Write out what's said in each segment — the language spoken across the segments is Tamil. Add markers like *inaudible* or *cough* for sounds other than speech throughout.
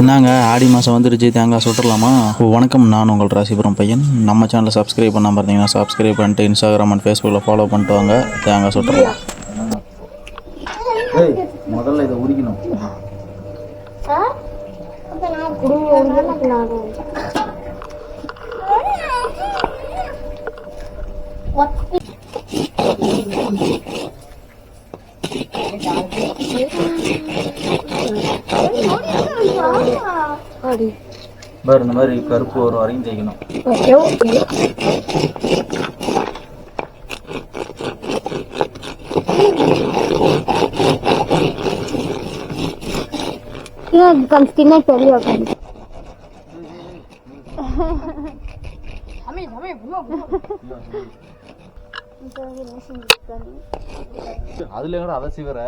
என்னங்க ஆடி மாதம் வந்துருச்சு தேங்காய் சுட்டுடலாமா வணக்கம் நான் உங்கள் ராசிபுரம் பையன். நம்ம சேனலை சப்ஸ்கிரைப் பண்ணாம பார்த்தீங்கன்னா சப்ஸ்கிரைப் பண்ணிட்டு இன்ஸ்டாகிராம் அண்ட் ஃபேஸ்புக்கில் ஃபாலோ பண்ணிட்டு வாங்க. தேங்காய் சுட்டுடலாம் ஏய் முதல்ல இதை உரிக்கணும். பாரு. இந்த மாதிரி கருப்பு ஒரு வரையும் தேய்க்கணும். ஸ்கின்னை தெரிய உட்காந்து அதுல கூட அதை சிவர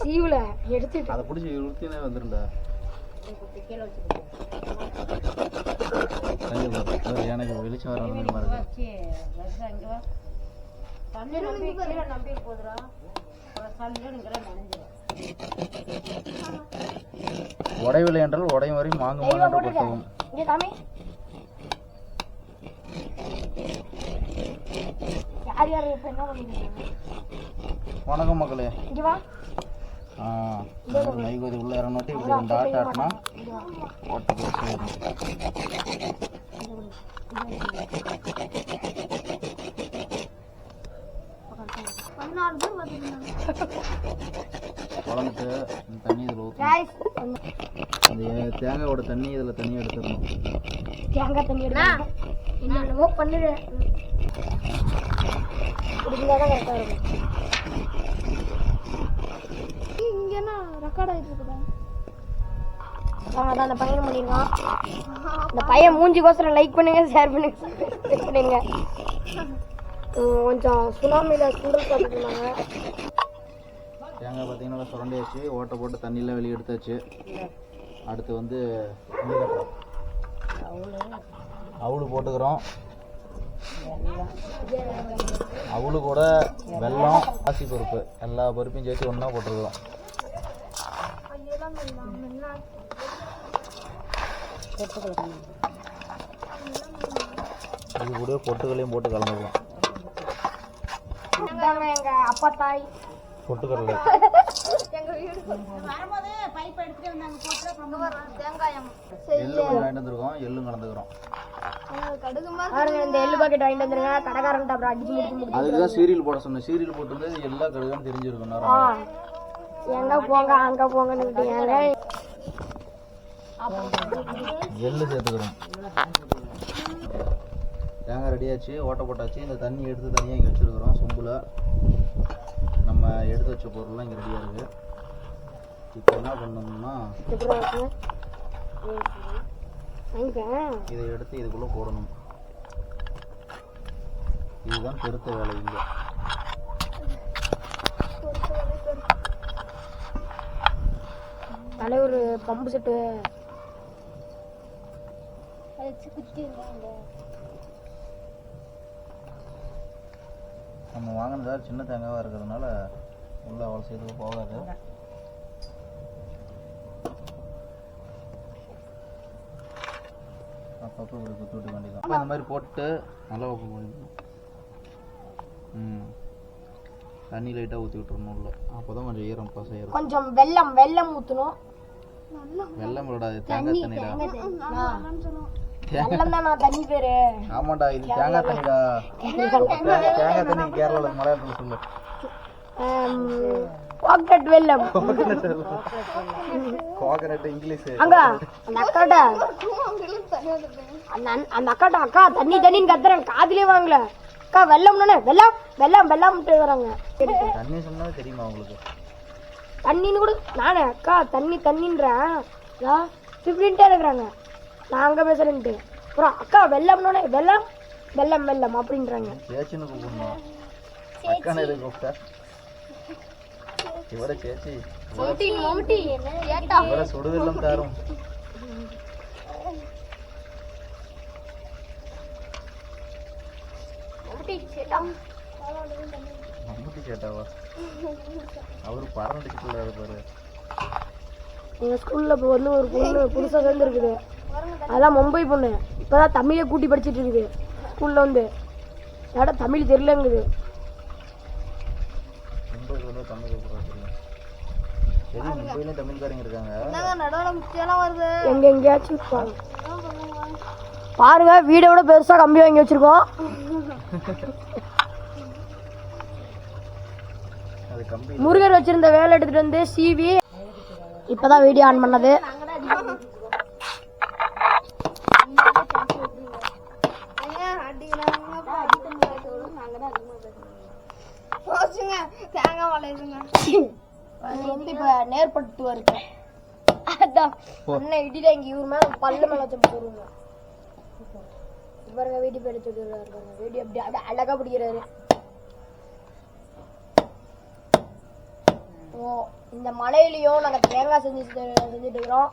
சீவுல எடுத்துட்டு. அதை பிடிச்சி உறுத்தினே வந்துருண்டா எனக்கு வெளிச்சம் வர மாதிரி உடைவில்லை என்றால் உடையும் வரை வாங்கும் என்று பட்டவும் வணக்கம் மக்களே மைகோதி உள்ள இறங்கிட்டு இப்படி ரெண்டு ஆட்டு ஆட்டினா ஓட்ட போட்டு வரும். குழம்புக்கு தண்ணி இதில் ஊற்றணும் அந்த தேங்காயோட தண்ணி இதில் தண்ணி எடுத்துடணும். தேங்காய் தண்ணி எடுக்கணும் என்னென்னமோ பண்ணுது. குடிக்கிறதா கரெக்டா இருக்கும் இங்க என்ன ரெக்கார்ட் இருக்குதா அதான் அந்த பையன் பண்ணிருக்கான் இந்த பையன் மூஞ்சிக்கோசரம் லைக் பண்ணுங்க ஷேர் பண்ணுங்க பண்ணுங்க. கொஞ்சம் சுனாமியில சுண்டல் சாப்பிட்டு தேங்காய் பார்த்தீங்கன்னா நல்லா சுரண்டியாச்சு. ஓட்டை போட்டு தண்ணியெலாம் வெளியே எடுத்தாச்சு. அடுத்து வந்து அவுளு. போட்டுக்கிறோம். அவுளு கூட வெல்லம் பாசி பருப்பு எல்லா பருப்பையும் சேர்த்து ஒன்றா போட்டுருக்குறோம். இது கூட பொட்டுக்களையும் போட்டு கலந்துக்கலாம். எங்க அப்பா தாய். பொட்டுக்கடலை. எள்ளு கொஞ்சம் வாங்கிட்டு வந்துருக்கோம். எள்ளும் கலந்துக்கிறோம். இந்த எள்ளு பாக்கெட் வாங்கிட்டு வந்துருங்க. கடைக்காரன்ட்ட அப்புறம் அடிச்சு அதுக்கு தான் சீரியல் போட சொன்னேன். சீரியல் போட்டிருந்தது எல்லா கடுகான்னு நேரம். எங்க போங்க அங்க போங்கன்னு விட்டீங்க. எள்ளு சேர்த்துக்கிறோம். தேங்காய் ரெடியாச்சு ஓட்டை போட்டாச்சு. இந்த தண்ணி எடுத்து தனியாக இங்கே வச்சுருக்குறோம் சொம்பில். நம்ம எடுத்து வச்ச பொருள்லாம் இங்கே ரெடியாக இருக்குது இப்போ என்ன பண்ணணும்னா இதை எடுத்து இதுக்குள்ளே போடணும். இதுதான் பெருத்த வேலை இங்கே. தலைவர் பம்பு செட்டு. நம்ம வாங்கினதா சின்ன தேங்காவாக இருக்கிறதுனால உள்ள அவ்வளோ செய்து போகாது. அப்பப்போ இப்படி குத்தி விட்டு வேண்டியதான் இந்த மாதிரி போட்டு நல்லா ஓப்பன் பண்ணிக்கணும். ம். தண்ணி லைட்டாக ஊற்றி விட்டுறணும் உள்ள. அப்போ தான் கொஞ்சம் ஈரம் பசையிரும் கொஞ்சம் வெல்லம் வெல்லம் ஊத்தணும். வெள்ளம் விடாது தேங்காய் தண்ணிடா. வெல்லம் தான் நான் தண்ணி பேரு. ஆமாண்டா இது தேங்காய் தண்ணிடா. தேங்காய் தண்ணி கேரளாவில் மலையாளத்தில் சொல்லு. பாக்கெட் வெல்லம் கோகனட் இங்கிலீஷ். அங்க அந்த அக்காட்ட. அந்த அக்காட்ட அக்கா தண்ணி தண்ணின்னு கத்துறேன். காதுலயே வாங்கல. அக்கா வெள்ளம்னு வெள்ளம் வெள்ளம் வெள்ளம்ட்டு வராங்க. தண்ணி சொன்னா தெரியுமா உங்களுக்கு? தண்ணின்னு கூட நானே அக்கா தண்ணி தண்ணின்றேன். ஃபிஃப்டின்ட்டே இருக்கிறாங்க. நான் அங்கே பேசுறேன்ட்டு. அப்புறம் அக்கா வெள்ளம்னோடனே வெள்ளம் வெள்ளம் வெள்ளம் அப்படின்றாங்க. சேச்சின்னு கூப்பிடணும்? அக்கான எதுக்கு கூப்பிட்டா? இவர சேச்சி. இவர சுடுவெல்லம் தாரும். மம்முட்டி சேட்டாவா அவரு பறந்துட்டு பாரு. எங்கள் ஸ்கூலில் இப்போ வந்து ஒரு பொண்ணு புதுசாக சேர்ந்துருக்குது. அதெல்லாம் மும்பை பொண்ணு. இப்போ தான் தமிழை கூட்டி படிச்சிட்டு இருக்குது. ஸ்கூலில் வந்து. ஏடா தமிழ் தெரியலங்குது. தமிழ் சரி தமிழ்காரங்க இருக்காங்க. வருது? எங்கே எங்கேயாச்சும் பாருங்க வீடை விட பெருசாக கம்பி வாங்கி வச்சிருக்கோம் *laughs* அது கம்பி முருகர் வச்சிருந்த வேலை எடுத்துட்டு வந்து சிவி இப்பதான் வீடியோ ஆன் பண்ணது. நேர்படுத்து இருக்கு அதான் அண்ணன் இடியில இங்க இவர் மேல பல்லு மேல வச்சு போடுவாங்க. பாருங்க வீடியோ சொல்லிடுறாரு வீடியோ அப்படி அப்படியே அழகா பிடிக்கிறாரு. இந்த மலையிலயும் நாங்க தேங்காய் செஞ்சு செஞ்சுட்டு இருக்கிறோம்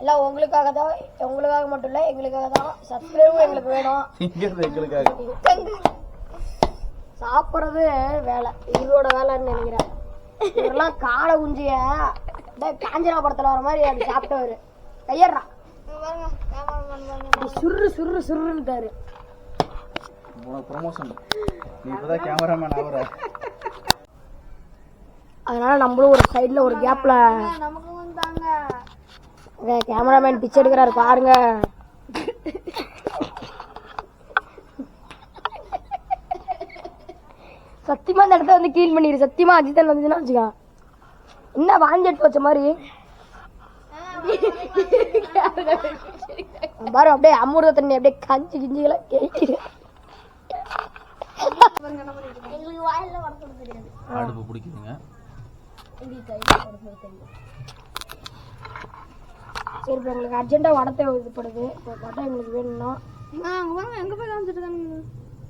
எல்லாம் உங்களுக்காக தான் உங்களுக்காக மட்டும் இல்ல எங்களுக்காக தான் சப்ஸ்கிரைபும் எங்களுக்கு வேணும். எங்களுக்காக? சாப்பிட்றது வேலை. இவரோட வேலைன்னு நினைக்கிறேன். இவரெல்லாம் காலை குஞ்சிய காஞ்சனா படத்துல வர மாதிரி அப்படி சாப்பிட்டவர். கையறான் பாருங்க கேமராமேன் பாருங்க அப்படி சுர்ரு சுர்ரு சுர்ருன்ட்டாரு உனக்கு ப்ரொமோஷன் நீ இப்போதான் கேமராமேன் ஆகுற. அதனால நம்மளும் ஒரு சைடுல ஒரு கேப்ல நமக்கு வந்தாங்க. கேமராமேன் பிச்சை எடுக்கிறாரு பாருங்க. சத்தியமா இந்த இடத்த வந்து கீழ் பண்ணிடு சத்தியமா அஜித்தன் வந்துச்சுன்னா வச்சுக்கா. என்ன வாஞ்சிட்டு வச்ச மாதிரி? பாரு அப்படியே அமிர்த தண்ணி அப்படியே கஞ்சி கிஞ்சிகளை கேட்குது எங்களுக்கு வாயில சரி இப்போ எங்களுக்கு அர்ஜென்ட்டாக வடை தேவைப்படுது இப்போ வடை எங்களுக்கு வேணும்னா. அங்க பாருங்க எங்க போய் காமிச்சிட்டு தானுங்க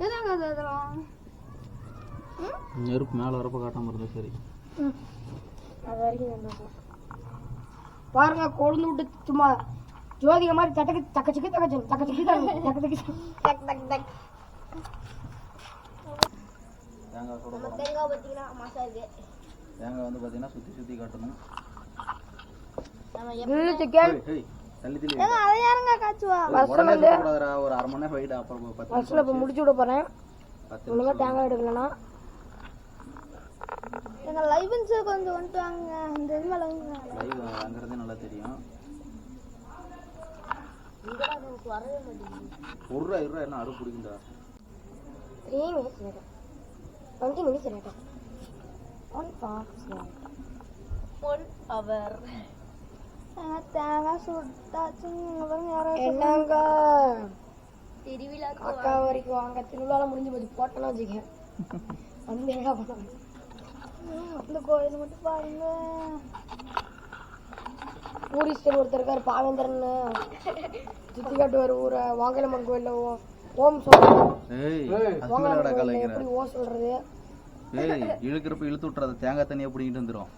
எதாங்க அது அதெல்லாம்? நெருப்பு மேலே வரப்ப காட்டாம இருந்தா சரி. அது வரைக்கும் வேண்டாம் பாருங்க கொழுந்து விட்டு சும்மா ஜோதிக மாதிரி தட்டக்கு தக்கச்சிக்கு தக்கச்சு தக்கச்சிக்கு தக்க தக்கச்சிக்கு டக் டக் டக் தேங்காய் சுட போகிறோம் தேங்காய் பார்த்தீங்கன்னா மசா இருக்கு தேங்காய் வந்து பார்த்தீங்கன்னா சுற்றி சுற்றி காட்டணும். ஒரு அரை மணி நேரம் போயிட்டு அப்புறம் இப்போ முடிச்சு விட போறேன். பத்து ஒழுங்கா தேங்காய் எடுக்கலனா எங்க லைவன்ஸ் கொஞ்சம் வந்துட்டு வாங்க. இந்த இது மேல வந்து லைவ் வாங்குறதே நல்லா தெரியும். ஒரு ரூபா இரு என்ன அடுப்பு பிடிக்குண்டா three minutes later twenty minutes later அவர் தேங்காய் சுட்டாச்சுங்க பாருங்க யாரோ என்னங்க? திருவிழா அக்கா வரைக்கும் வாங்க. திருவிழாலாம் முடிஞ்சு போச்சு. போட்டோன்னா வச்சுக்க வந்து இந்த கோயில் மட்டும் பாருங்க. டூரிஸ்டர் ஒருத்தர் இருக்காரு பாவேந்திரன். சுத்தி காட்டுவார் ஊரை. வாங்கலம்மன் கோயில்ல ஓ- ஓம் எப்படி ஓ சொல்றது? ஏய் இழுக்கிறப்ப இழுத்து விட்டுறாத. தேங்காய் தண்ணியை பிடிங்கிட்டு வந்துடும்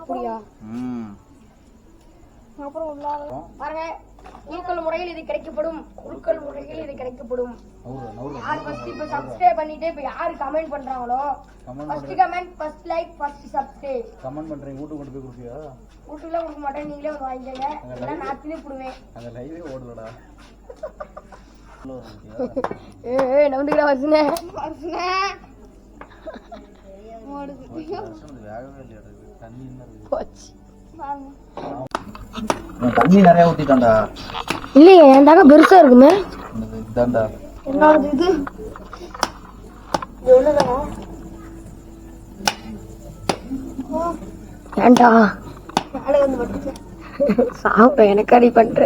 அப்படியா? ம். அப்புறம் பாருங்க குறுக்கள் முறையில் இது கிடைக்கப்படும். குறுக்கள் முறையில் இது கிடைக்கப்படும். யார் ஃபர்ஸ்ட் இப்ப சப்ஸ்கிரைப் பண்ணிட்டு இப்ப யாரு கமெண்ட் பண்றாங்களோ first comment first like first subscribe comment பண்ணுறீங்க வீட்டுக்கு கொண்டு போய் கொடுப்பியா? கொடுக்க மாட்டேன். நீங்களே வந்து வாங்கிக்கோங்க. இல்லைன்னா நான் தின்னு போடுவேன். லைவே ஓடலடா நவுந்துக்கிறா இல்லையா தண்ணி நிறைய ஊற்றிட்டான்டா இல்லையே என் தாங்க பெருசா இருக்குமே. இதான்டா என்னது இது. சாப்பிட எனக்கு அடி பண்ற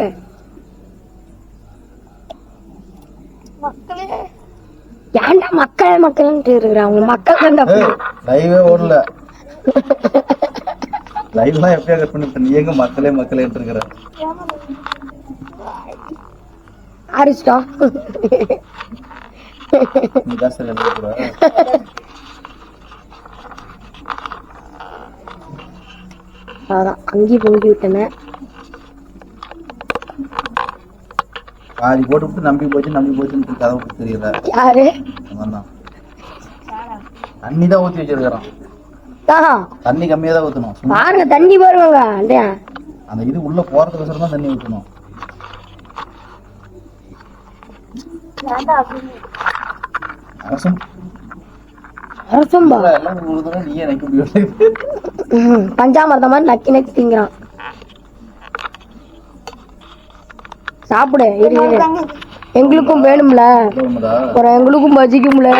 மக்களே ஏன்டா மக்கள் மக்கள்ன்ட்டு இருக்கிற அவங்க மக்கள் தான்டா லைவே ஓடல. லைவ்லாம் எப்படியா கட் பண்ணிவிட்ட நீ எங்க மக்களே மக்களே இருக்கிற? ஆரிஸ்டா நீ தான் சரி எழுத அதான் அங்கேயும் பொங்கி விட்டேனே பாதி போட்டு விட்டு நம்பி போச்சு நம்பி போச்சுன்னு கதை விட்டு தெரியல. யாரு? தண்ணி தான் ஊற்றி வச்சிருக்கிறோம் ஆஹா தண்ணி கம்மியாக தான் ஊற்றணும் பாருங்க தண்ணி பாருங்க அந்த இது உள்ள போறதுக்கோசரம் தான் தண்ணி ஊற்றணும் அரசம் உழுதுனா நீயே நினைக்க முடியாது பஞ்சாமிர்தம் மாதிரி நக்கி நக்கி திங்கிறான். சாப்பிடு எங்களுக்கும் வேணும்ல அப்புறம் எங்களுக்கும் பசிக்கும்ல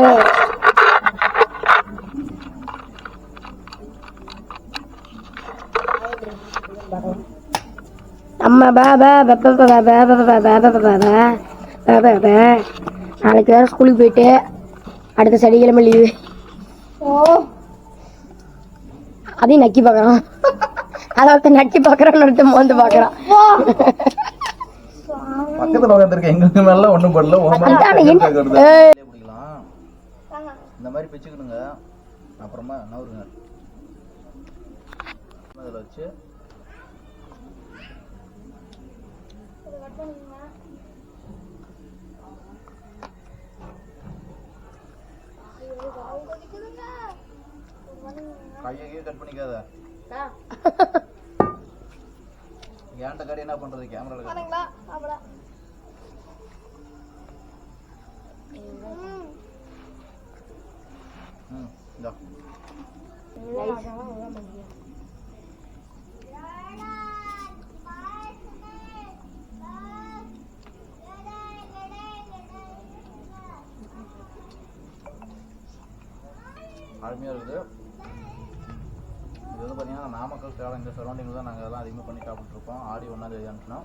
நம்ம நாளைக்கு வேற ஸ்கூலுக்கு போயிட்டு அடுத்த சனிக்கிழமை லீவு அதையும் நக்கி பார்க்கறான் அதாவது நக்கி பார்க்கறான்னு ஒருத்தன் மோந்து பார்க்கறான் பக்கத்துல உட்காந்துருக்க எங்களுக்கு மேல ஒண்ணும் பண்ணல இந்த மாதிரி பிச்சுக்கணுங்க அப்புறமா நவருங்க. அதில் வச்சு. கையை கட் பண்ணிக்காத. ஏன்ட்ட கறி என்ன பண்றது? கேமரால ம் இந்தா. அருமையாக இருக்குது. இது வந்து பார்த்தீங்கன்னா நாமக்கல் சேலம் இந்த சரௌண்டிங்கில் தான் நாங்கள் எல்லாம் அதிகமாக பண்ணி சாப்பிட்ருப்போம் ஆடி ஒன்றாம் தேதி அனுப்பினா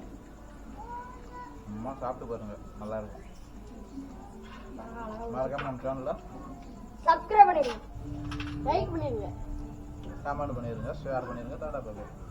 அம்மா சாப்பிட்டு பாருங்க. நல்லா இருக்கும். மறக்காம நம்ம சேனலில் சப்ஸ்கிரைப் பண்ணிடுங்க. லைக் பண்ணிடுங்க. கமெண்ட் பண்ணிடுங்க ஷேர் பண்ணிடுங்க டாடா பாய்